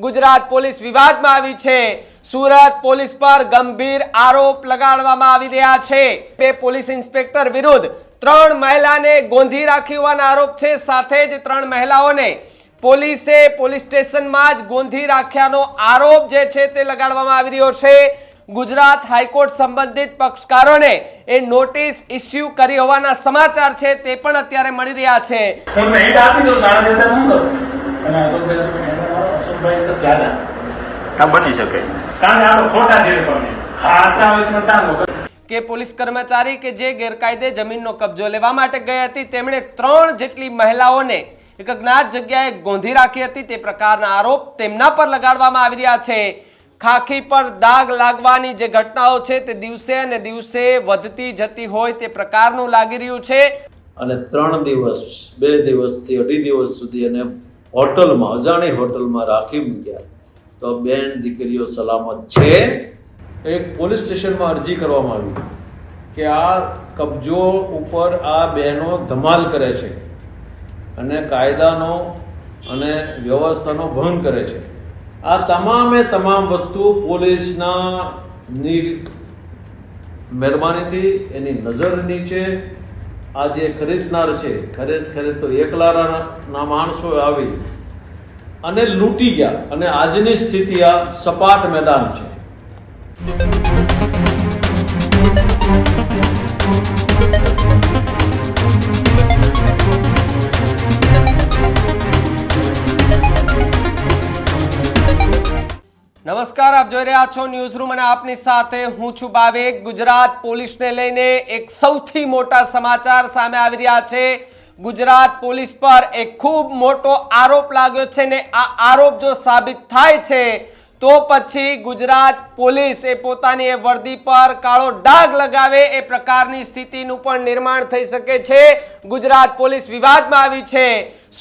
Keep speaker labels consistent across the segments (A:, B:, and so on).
A: Gujarat police વિવાદમાં આવી છે. સુરત પોલીસ પર ગંભીર આરોપ લગાડવામાં આવી રહ્યા છે. બે પોલીસ ઇન્સ્પેક્ટર વિરુદ્ધ ત્રણ મહિલાને ગોંધી રાખી હોવાના આરોપ છે. સાથે જ ત્રણ મહિલાઓને પોલીસે પોલીસ સ્ટેશનમાં જ ગોંધી રાખ્યાનો આરોપ જે છે તે લગાડવામાં આવી રહ્યો છે. ગુજરાત હાઈકોર્ટ સંબંધિત પક્ષકારોને એ નોટિસ ઇસ્યુ કરી હોવાના સમાચાર છે તે પણ અત્યારે મળી રહ્યા છે.
B: અને અશોકભાઈ અશોકભાઈ
C: બની શકે.
B: કારણ કે આપણે ખોટા છે તમને સાચા હોય તો ટાંગો
A: કે પોલીસ કર્મચારી કે જે ગેરકાયદે જમીનનો કબજો લેવા માટે ગઈ હતી તેમણે ત્રણ જેટલી મહિલાઓને એક અજ્ઞાત જગ્યાએ ગોંધી રાખી હતી. તે પ્રકારના આરોપ તેમના પર લગાડવામાં આવી રહ્યા છે. ખાખી પર દાગ લાગવાની જે ઘટનાઓ છે તે દિવસે અને દિવસે વધતી જતી હોય તે પ્રકારનું લાગી રહ્યું છે.
D: અને ત્રણ દિવસ બે દિવસથી અઢી દિવસ સુધી એને હોટલમાં, અજાણી હોટલમાં રાખી મૂક્યા. તો બેન દીકરીઓ, સલામત છે? એક પોલીસ સ્ટેશનમાં અરજી કરવામાં આવી કે આ કબજો ઉપર આ બહેનો ધમાલ કરે છે અને કાયદાનો અને વ્યવસ્થાનો ભંગ કરે છે. આ તમામે તમામ વસ્તુ પોલીસના મહેરબાનીથી એની નજર નીચે આ જે ખરીદનાર છે ખરેખર તો એકલાના માણસો આવી અને લૂંટી ગયા અને આજની સ્થિતિ આ સપાટ મેદાન છે.
A: આપ જોઈ રહ્યા છો ન્યૂઝ રૂમ અને આપની સાથે હું છું બાવેક ગુજરાત પોલીસને લઈને એક સૌથી મોટા સમાચાર સામે આવી રહ્યા છે. ગુજરાત પોલીસ પર એક ખૂબ મોટો આરોપ લાગ્યો છે ને આ આરોપ જો સાબિત થાય છે, તો પછી ગુજરાત પોલીસ એ પોતાની એ વર્દી પર કાળો ડાઘ લગાવે, એ પ્રકારની સ્થિતિનું પણ નિર્માણ થઈ શકે છે. ગુજરાત પોલીસ વિવાદમાં આવી છે.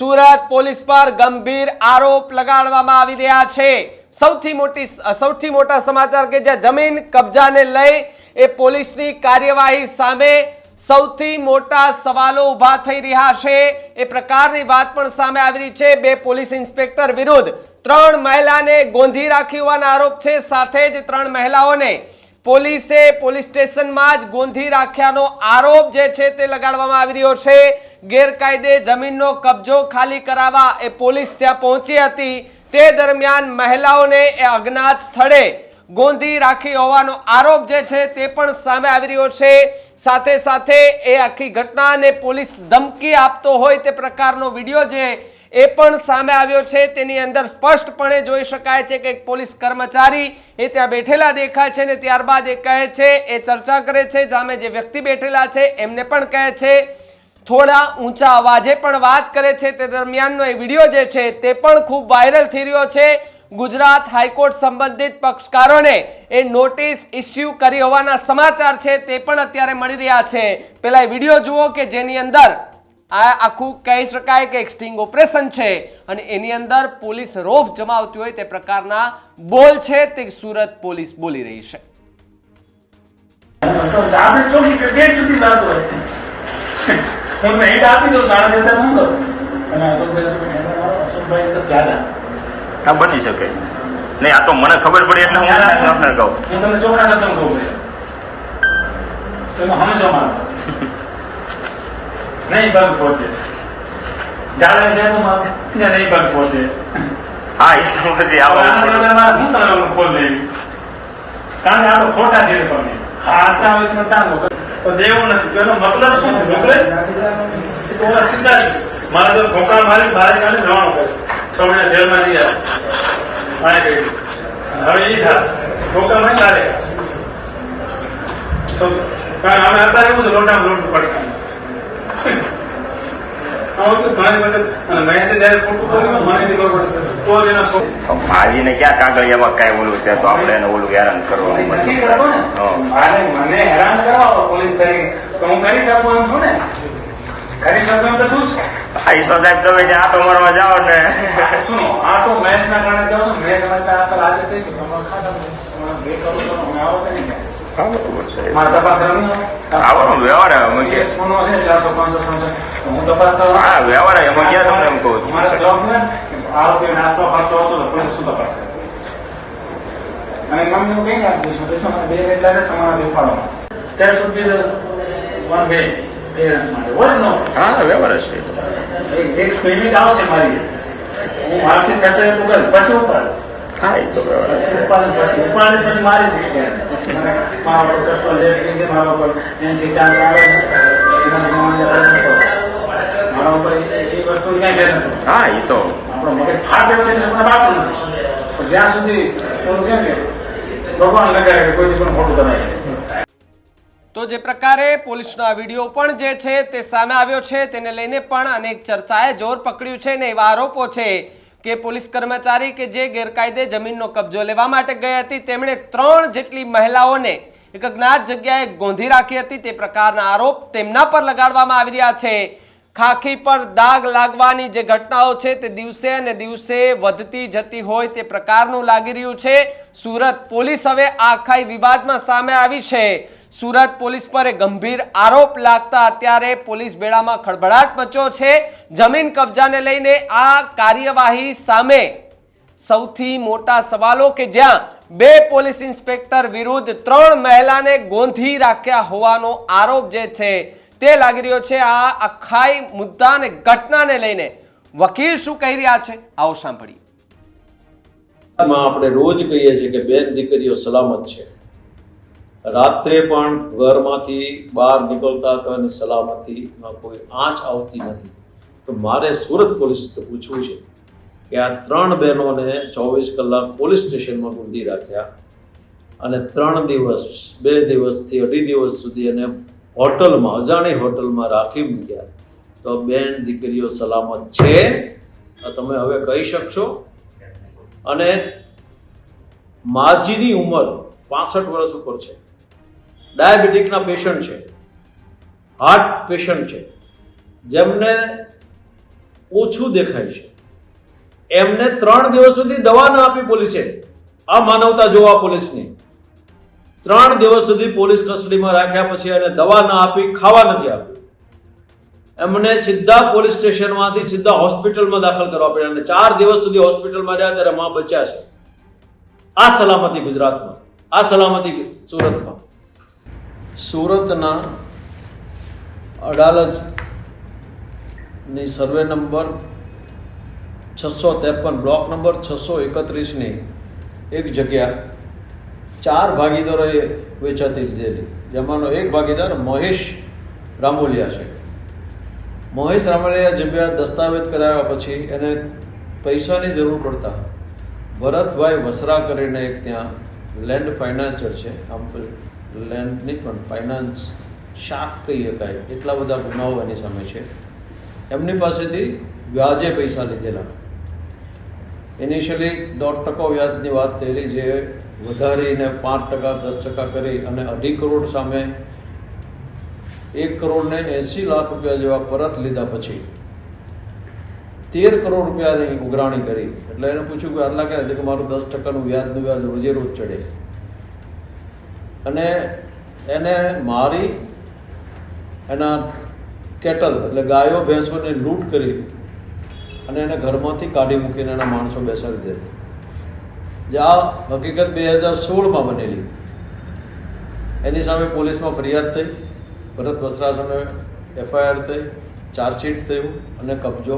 A: સુરત પોલીસ પર ગંભીર આરોપ લગાડવામાં આવી રહ્યા છે. સૌથી મોટી સૌથી મોટા સમાચાર કે જ્યાં જમીન કબજાને લઈ એ પોલીસની કાર્યવાહી સામે સૌથી મોટા સવાલો ઊભા થઈ રહ્યા છે. એ પ્રકારની વાત પણ સામે આવી રહી છે. બે પોલીસ ઇન્સ્પેક્ટર વિરુદ્ધ ત્રણ મહિલાને ગોંધી રાખી હોવાના આરોપ છે. સાથે જ ત્રણ મહિલાઓને પોલીસે પોલીસ સ્ટેશનમાં જ ગોંધી રાખ્યાનો આરોપ જે છે તે લગાડવામાં આવી રહ્યો છે. ગેરકાયદે જમીનનો કબજો ખાલી કરાવવા એ પોલીસ ત્યાં પહોંચી હતી. તે દરમિયાન મહિલાઓને એ અજ્ઞાત સ્થળે ગોંધી રાખી હોવાનો આરોપ જે છે તે પણ સામે આવી રહ્યો છે. સાથે સાથે એ આખી ઘટનાને પોલીસ ધમકી આપતો હોય તે પ્રકારનો વીડિયો જે એ પણ સામે આવ્યો છે તેની અંદર સ્પષ્ટપણે જોઈ શકાય છે કે એક પોલીસ કર્મચારી એ ત્યાં બેઠેલા દેખાય છે ને ત્યારબાદ એ કહે છે, એ ચર્ચા કરે છે સામે જે વ્યક્તિ બેઠેલા છે એમને પણ કહે છે. થોડા ઊંચા અવાજે પણ વાત કરે છે તે દરમિયાનનો એ વીડિયો જે છે તે પણ ખૂબ વાયરલ થઈ રહ્યો છે. ગુજરાત હાઈકોર્ટ સંબંધિત પક્ષકારોને એ નોટિસ ઇસ્યુ કરી હોવાના સમાચાર છે તે પણ અત્યારે મળી રહ્યા છે. પેલા વીડિયો જુઓ કે જેની અંદર આ આખું કહી શકાય કે એક સ્ટિંગ ઓપરેશન છે અને એની અંદર પોલીસ રોફ જમાવતી હોય તે પ્રકારના બોલ છે તે સુરત પોલીસ બોલી રહી છે.
B: આપણે હું ભેટ આપી દઉં સાડા દેતા શું કરું અને અશોકભાઈ અશોકભાઈ તો દાદા
C: હા બની શકે. નહીં આ તો મને ખબર પડી એટલે હું આપને કહું.
B: હું તમને ચોખા સત્સંગ કહું. તમે સમજો મારો નહીં પગ પહોંચે. જાણે છે તો નહીં પગ પહોંચે.
C: હા એ તો પછી આવો.
B: ખોલ કારણ કે આપણે ખોટા છે તમે સાચા હોય તો ટાંગો તો દેવું નથી. તો એનો મતલબ શું છે? ડુકરે એ તો ઓલા સીધા મારે તો ઠોકરા મારી મારી કાઢી જવાનું કરે છ મહિના જેલમાં નહીં આવે મારે કહી હવે એ થાય ઠોકરા મારી તારે. કારણ અમે અત્યારે એવું છે, લોટામાં લોટ પડતા આવું છું ઘણી વખત અને મહેશે જયારે ખોટું કર્યું મને નહીં ખબર પડે તો જ એના છોકરા
C: માજીને ક્યાં કાગળિયામાં કાંઈ ઓલું છે તો આપણે એને ઓલું હેરાન કરવાનું
B: ને. મને હેરાન કરાવો પોલીસ તરીકે તો હું કરી શકું એમ છું ને કરી શકું એમ તો શું જ.
C: તો સાહેબ તમે જ્યાં આટો મારવા જાઓ ને.
B: શું આ તો કારણે જાઉં છું. મેચ આજે થઈ તમારે ખાતા કરો છો તો નહીં ક્યાંય.
C: હા બરોબર છે
B: મારે તપાસ.
C: આવવાનો વ્યવહાર અમે કે
B: છે ચારસો પાંચસો તો હું તપાસ કરવા
C: હા વ્યવહાર એમાં ક્યાં તમને એમ કહું
B: મારા
C: છું
B: જોબ ને આરોપી નાસ્તો ખાતો હતો તો પોલીસ શું તપાસ કરે અને મમ્મી હું કઈ આપી દઈશું દઈશું બે એટલે સમાન ઉપાડો ત્યાં સુધી વન વે ક્લિયરન્સ માટે હોય નો
C: હા વ્યવહાર છે.
B: એક લિમિટ આવશે મારી હું મારથી કર પછી ઉપાડીશ
C: એ તો હા એ તો
A: તો જે પ્રકારે પોલીસનો આ વીડિયો પણ જે છે તે સામે આવ્યો છે તેને લઈને પણ અનેક ચર્ચાએ જોર પકડ્યું છે ને એવા આરોપો છે કે પોલીસ કર્મચારી કે જે ગેરકાયદે જમીનનો કબજો લેવા માટે ગઈ હતી, તેમણે ત્રણ જેટલી મહિલાઓને એક જ્ઞાત જગ્યાએ ગોંધી રાખી હતી. તે પ્રકારના આરોપ તેમના પર લગાડવામાં આવી રહ્યા છે. ખાખી પર દાગ લાગવાની જે ઘટનાઓ છે તે દિવસે અને દિવસે વધતી જતી હોય તે પ્રકારનું લાગી રહ્યું છે. સુરત પોલીસ હવે આખાઈ વિવાદમાં સામે આવી છે. સુરત પોલીસ પર ગંભીર આરોપ લાગતા અત્યારે પોલીસ બેડામાં ખળભળાટ મચ્યો છે. જમીન કબજાને લઈને આ કાર્યવાહી સામે સૌથી મોટા સવાલો કે જ્યાં બે પોલીસ ઇન્સ્પેક્ટર વિરુદ્ધ ત્રણ મહિલાને ગોંધી રાખ્યા હોવાનો આરોપ જે છે તે લાગી રહ્યો છે. આ અખાઈ મુદ્દા અને ઘટનાને લઈને વકીલ શું કહી રહ્યા છે? આવો સાંભળીએ.
D: આપણે રોજ કહીએ છીએ કે બેન દીકરીઓ સલામત છે. રાત્રે પણ ઘરમાંથી બહાર નીકળતા તો એની સલામતીમાં કોઈ આંચ આવતી નથી. તો મારે સુરત પોલીસ પૂછવું છે કે આ ત્રણ બહેનોને ચોવીસ કલાક પોલીસ સ્ટેશનમાં ગુંદી રાખ્યા અને ત્રણ દિવસ, બે દિવસથી અઢી દિવસ સુધી એને હોટલમાં, અજાણી હોટલમાં રાખી મૂક્યા. તો બેન દીકરીઓ સલામત છે? તમે હવે કહી શકશો? અને માજીની ઉંમર પાસઠ વર્ષ ઉપર છે. ડાયાબિટીકના પેશન્ટ છે. હાર્ટ પેશન્ટ છે. જેમને ઓછું દેખાય છે. એમને ત્રણ દિવસ સુધી દવા ન આપી પોલીસે. આ માનવતા જોવા પોલીસની. ત્રણ દિવસ સુધી પોલીસ કસ્ટડીમાં રાખ્યા પછી એને દવા ન આપી, ખાવા નથી આપ્યું એમને સીધા પોલીસ સ્ટેશનમાંથી સીધા હોસ્પિટલમાં દાખલ કરવા પડ્યા અને ચાર દિવસ સુધી હોસ્પિટલમાં રહ્યા ત્યારે માં બચ્યા છે. આ સલામતી ગુજરાતમાં. આ સલામતી સુરતમાં. સુરતના અડાલજની સર્વે નંબર છસો ત્રેપન, બ્લોક નંબર છસો એકત્રીસની એક જગ્યા ચાર ભાગીદારોએ વેચાતી લીધેલી. જેમાંનો એક ભાગીદાર મહેશ રામોલિયા છે. મહેશ રામોલિયા જગ્યા દસ્તાવેજ કરાવ્યા પછી એને પૈસાની જરૂર પડતા ભરતભાઈ વસરા કરીને એક ત્યાં લેન્ડ ફાઇનાન્સર છે, આમ લેન્ડ પણ ફાઇનાન્સ શાક કહી શકાય એટલા બધા ગુનાઓ એની સામે છે. એમની પાસેથી વ્યાજે પૈસા લીધેલા. ઇનિશિયલી દોઢ ટકો વ્યાજની વાત થયેલી જે વધારીને પાંચ ટકા, દસ ટકા કરી અને અઢી કરોડ સામે એક કરોડને એંસી લાખ રૂપિયા જેવા પરત લીધા પછી તેર કરોડ રૂપિયાની ઉઘરાણી કરી. એટલે એને પૂછ્યું કે આટલા ક્યાં? કે મારું દસ ટકાનું વ્યાજનું વ્યાજ રોજે રોજ ચડે. અને એને મારી એના કેટલ એટલે ગાયો ભેંસોને લૂંટ કરી અને એને ઘરમાંથી કાઢી મૂકીને એના માણસો બેસાડી દીધા જે આ હકીકત બે હજાર સોળમાં બનેલી. એની સામે પોલીસમાં ફરિયાદ થઈ, ભરત વસ્ત્રા સામે એફઆઈઆર થઈ, ચાર્જશીટ થયું અને કબજો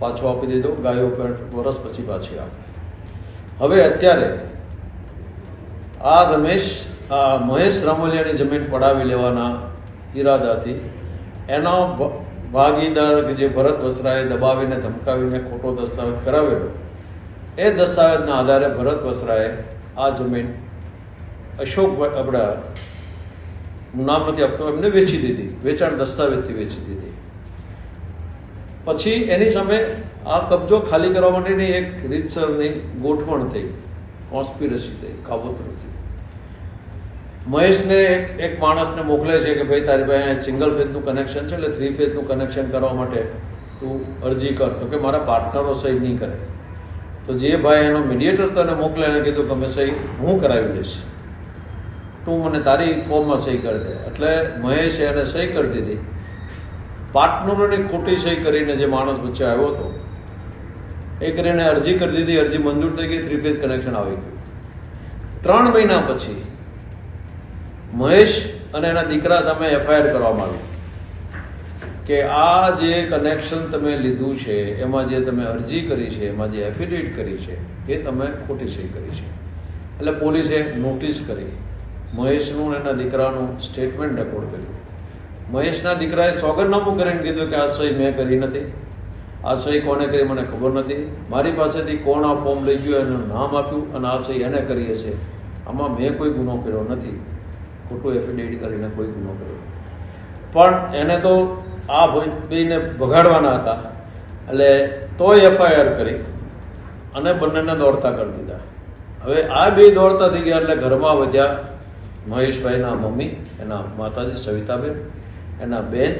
D: પાછો આપી દીધો, ગાયો વરસ પછી પાછી આપી હવે અત્યારે આ રમેશ મહેશ રામલિયાની જમીન પડાવી લેવાના ઈરાદાથી એનો ભાગીદાર કે જે ભરત વસરાએ દબાવીને, ધમકાવીને ખોટો દસ્તાવેજ કરાવેલો. એ દસ્તાવેજના આધારે ભરત વસરાએ આ જમીન અશોક આપણા નામ નથી આપતો, એમને વેચી દીધી. વેચાણ દસ્તાવેજથી વેચી દીધી. પછી એની સામે આ કબજો ખાલી કરવા માટેની એક રીતસરની ગોઠવણ થઈ. કોન્સ્પિરસી થઈ, કાવતરું થયું મહેશને એક માણસને મોકલે છે કે ભાઈ, તારી પાસે સિંગલ ફેઝનું કનેક્શન છે, એટલે થ્રી ફેઝનું કનેક્શન કરવા માટે તું અરજી કર. તો કે મારા પાર્ટનરો સહી નહીં કરે. તો જે ભાઈ એનો મીડિયેટર તને મોકલે, એને કીધું કે મેં સહી હું કરાવી લઈશ તું મને તારી ફોર્મમાં સહી કરી દે. એટલે મહેશે એને સહી કરી દીધી. પાર્ટનરોની ખોટી સહી કરીને જે માણસ વચ્ચે આવ્યો હતો, એ કરીને અરજી કરી દીધી. અરજી મંજૂર થઈ ગઈ થ્રી ફેઝ કનેક્શન આવી ગયું. ત્રણ મહિના પછી મહેશ અને એના દીકરા સામે એફઆઈઆર કરવામાં આવી. કે આ જે કનેક્શન તમે લીધું છે, એમાં જે તમે અરજી કરી છે, એમાં જે એફિડેવિટ કરી છે, એ તમે ખોટી સહી કરી છે. એટલે પોલીસે નોટિસ કરી, મહેશનું એના દીકરાનું સ્ટેટમેન્ટ રેકોર્ડ કર્યું. મહેશના દીકરાએ સોગંદનામું કરીને કીધું કે આ સહી મેં કરી નથી. આ સહી કોને કરી મને ખબર નથી. મારી પાસેથી કોણ આ ફોર્મ લઈ ગયું, એનું નામ આપ્યું અને આ સહી એને કરી હશે. આમાં મેં કોઈ ગુનો કર્યો નથી. ખોટું એફિડેવિટ કરીને કોઈ ગુનો કર્યો. પણ એને તો આ બેને ભગાડવાના હતા. એટલે તોય એફઆઈઆર કરી અને બંનેને દોડતા કરી દીધા. હવે આ બે દોડતા થઈ ગયા એટલે ઘરમાં વધ્યા મહેશભાઈના મમ્મી, એના માતાજી સવિતાબેન, એના બેન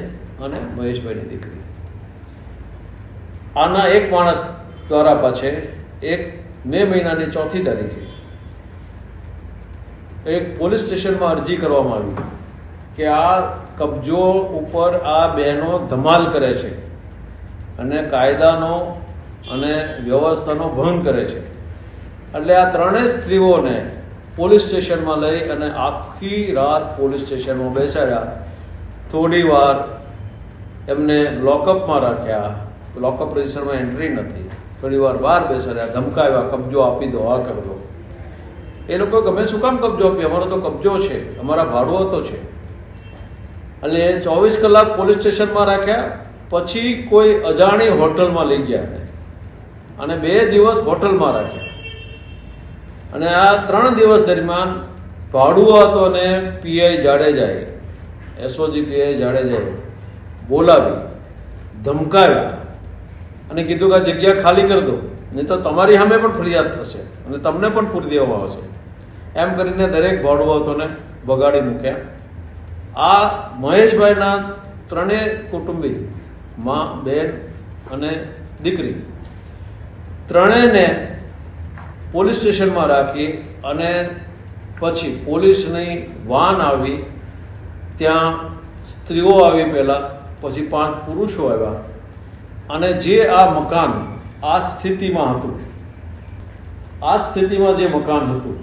D: અને મહેશભાઈની દીકરી. આના એક માણસ દ્વારા પાછે એક મે મહિનાની ચોથી તારીખે એક પોલીસ સ્ટેશનમાં અરજી કરવામાં આવી કે આ કબજો ઉપર આ બહેનો ધમાલ કરે છે અને કાયદાનો અને વ્યવસ્થાનો ભંગ કરે છે. એટલે આ ત્રણેય સ્ત્રીઓને પોલીસ સ્ટેશનમાં લઈ અને આખી રાત પોલીસ સ્ટેશનમાં બેસાડ્યા. થોડી વાર એમને લોકઅપમાં રાખ્યા. લોકઅપ રજિસ્ટરમાં એન્ટ્રી નથી. થોડી વાર બહાર બેસાડ્યા. ધમકાવ્યા, કબજો આપી દો, આ કરી દો. એ લોકો ગમે શું કામ કબજો આપીએ? અમારો તો કબજો છે. અમારા ભાડુઓ તો છે. એટલે ચોવીસ કલાક પોલીસ સ્ટેશનમાં રાખ્યા, પછી કોઈ અજાણી હોટલમાં લઈ ગયા અને બે દિવસ હોટલમાં રાખ્યા. અને આ ત્રણ દિવસ દરમિયાન ભાડુઓ હતો ને પીઆઈ જાડેજાએ, એસઓજી પીઆઈ જાડેજાએ બોલાવી, ધમકાવ્યા અને કીધું કે આ જગ્યા ખાલી કરી દો. નહીં તો તમારી સામે પણ ફરિયાદ થશે અને તમને પણ પૂરી દેવામાં આવશે. એમ કરીને દરેક ભાડુઆતોને બગાડી મૂક્યા. આ મહેશભાઈના ત્રણેય કુટુંબી, માં, બેન અને દીકરી. ત્રણેયને પોલીસ સ્ટેશનમાં રાખી અને પછી પોલીસની વાન આવી. ત્યાં સ્ત્રીઓ આવી પહેલાં, પછી પાંચ પુરુષો આવ્યા. અને જે આ મકાન આ સ્થિતિમાં હતું, આ સ્થિતિમાં જે મકાન હતું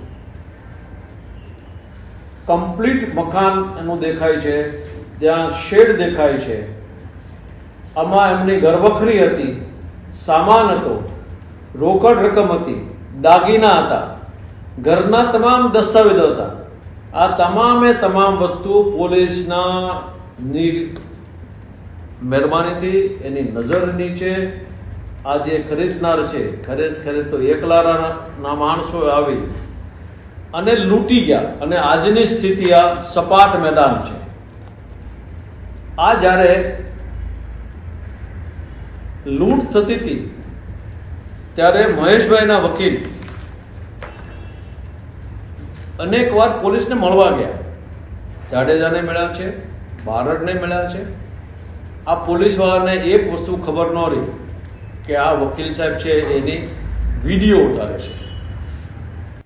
D: કમ્પ્લીટ મકાન એનું દેખાય છે, ત્યાં શેડ દેખાય છે. આમાં એમની ગર્ભખરી હતી, સામાન હતો, રોકડ રકમ હતી, દાગીના હતા, ઘરના તમામ દસ્તાવેજો હતા. આ તમામે તમામ વસ્તુ પોલીસના મહેરબાનીથી એની નજર નીચે આ જે ખરીદનાર છે ખરેજ ખરેજ તો એકલાના માણસો આવી અને લૂંટી ગયા. અને આજની સ્થિતિ આ સપાટ મેદાન છે. આ જ્યારે લૂંટ થતી હતી, ત્યારે મહેશભાઈના વકીલ અનેક વાર પોલીસને મળવા ગયા. જાડેજાને મળ્યા છે ભારતને મળ્યા છે. આ પોલીસવાળાને એક વસ્તુ ખબર ન રહી કે આ વકીલ સાહેબ છે, એની વીડિયો ઉતારે છે.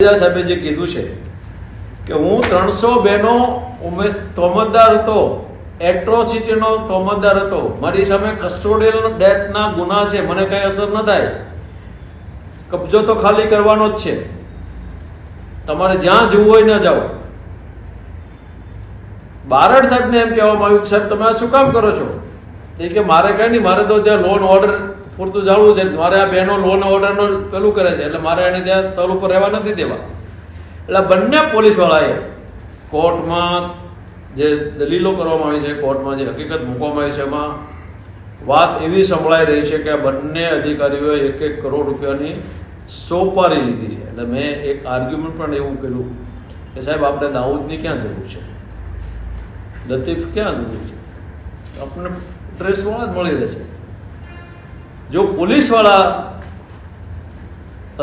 D: સાહેબે જે કીધું છે કે હું ત્રણસો બેનો તોમતદાર હતો, એટ્રોસિટીનો તોમતદાર હતો, મારી સામે કસ્ટોડિયલ ડેથના ગુના છે, મને કંઈ અસર ન થાય. કબજો તો ખાલી કરવાનો જ છે. તમારે જ્યાં જવું હોય ન જાઓ. બારડ સાહેબને એમ કહેવામાં આવ્યું કે સાહેબ, તમે આ શું કામ કરો છો? એ કે મારે કઈ નહીં, મારે તો ત્યાં લોન ઓર્ડર પૂરતું જાણવું છે. મારે આ બહેનો લોન ઓર્ડરનો પેલું કરે છે. એટલે મારે એને ત્યાં સ્થળ ઉપર રહેવા નથી દેવા. એટલે બંને પોલીસવાળાએ કોર્ટમાં જે દલીલો કરવામાં આવી છે, કોર્ટમાં જે હકીકત મૂકવામાં આવી છે, એમાં વાત એવી સંભળાઈ રહી છે કે બંને અધિકારીઓએ એક એક કરોડ રૂપિયાની સોપારી લીધી છે. એટલે મેં એક આર્ગ્યુમેન્ટ પણ એવું કર્યું કે સાહેબ, આપણે દાઉદની ક્યાં જરૂર છે? લતીફ ક્યાં જરૂર છે? આપણને ડ્રેસવાળા જ મળી રહેશે. જો પોલીસવાળા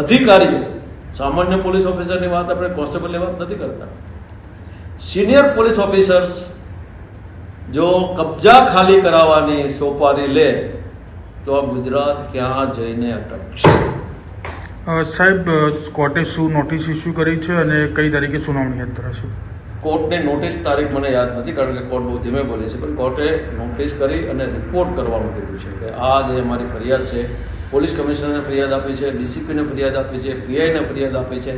D: અધિકારીઓ, સામાન્ય પોલીસ ઓફિસરની વાત આપણે કોન્સ્ટેબલની વાત નથી કરતા. સિનિયર પોલીસ ઓફિસર્સ જો કબજા ખાલી કરાવવાની સોપારી લે, તો આ ગુજરાત ક્યાં જઈને અટકશે?
E: સાહેબ કોર્ટે શું નોટિસ ઇસ્યુ કરી છે અને કઈ તારીખે સુનાવણી હાથ ધરાશે?
D: કોર્ટની નોટિસ તારીખ મને યાદ નથી, કારણ કે કોર્ટ બહુ ધીમે બોલે છે. પણ કોર્ટે નોટિસ કરી અને રિપોર્ટ કરવાનું કીધું છે કે આ જે અમારી ફરિયાદ છે, પોલીસ કમિશનરને ફરિયાદ આપી છે, ડીસીપીને ફરિયાદ આપી છે, પીઆઈને ફરિયાદ આપી છે,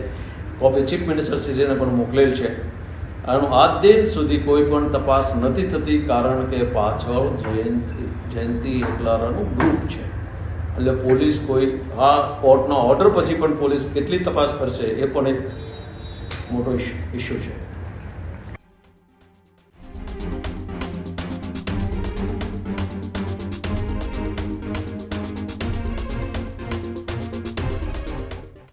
D: કોપી ચીફ મિનિસ્ટર શ્રીને પણ મોકલેલ છે. આનું આજ દિન સુધી કોઈ પણ તપાસ નથી થતી, કારણ કે પાછળ જયંતિ જયંતિ એકલારાનું ગ્રુપ છે. એટલે પોલીસ કોઈ, આ કોર્ટના ઓર્ડર પછી પણ પોલીસ કેટલી તપાસ કરશે એ પણ એક મોટો ઇસ્યુ છે.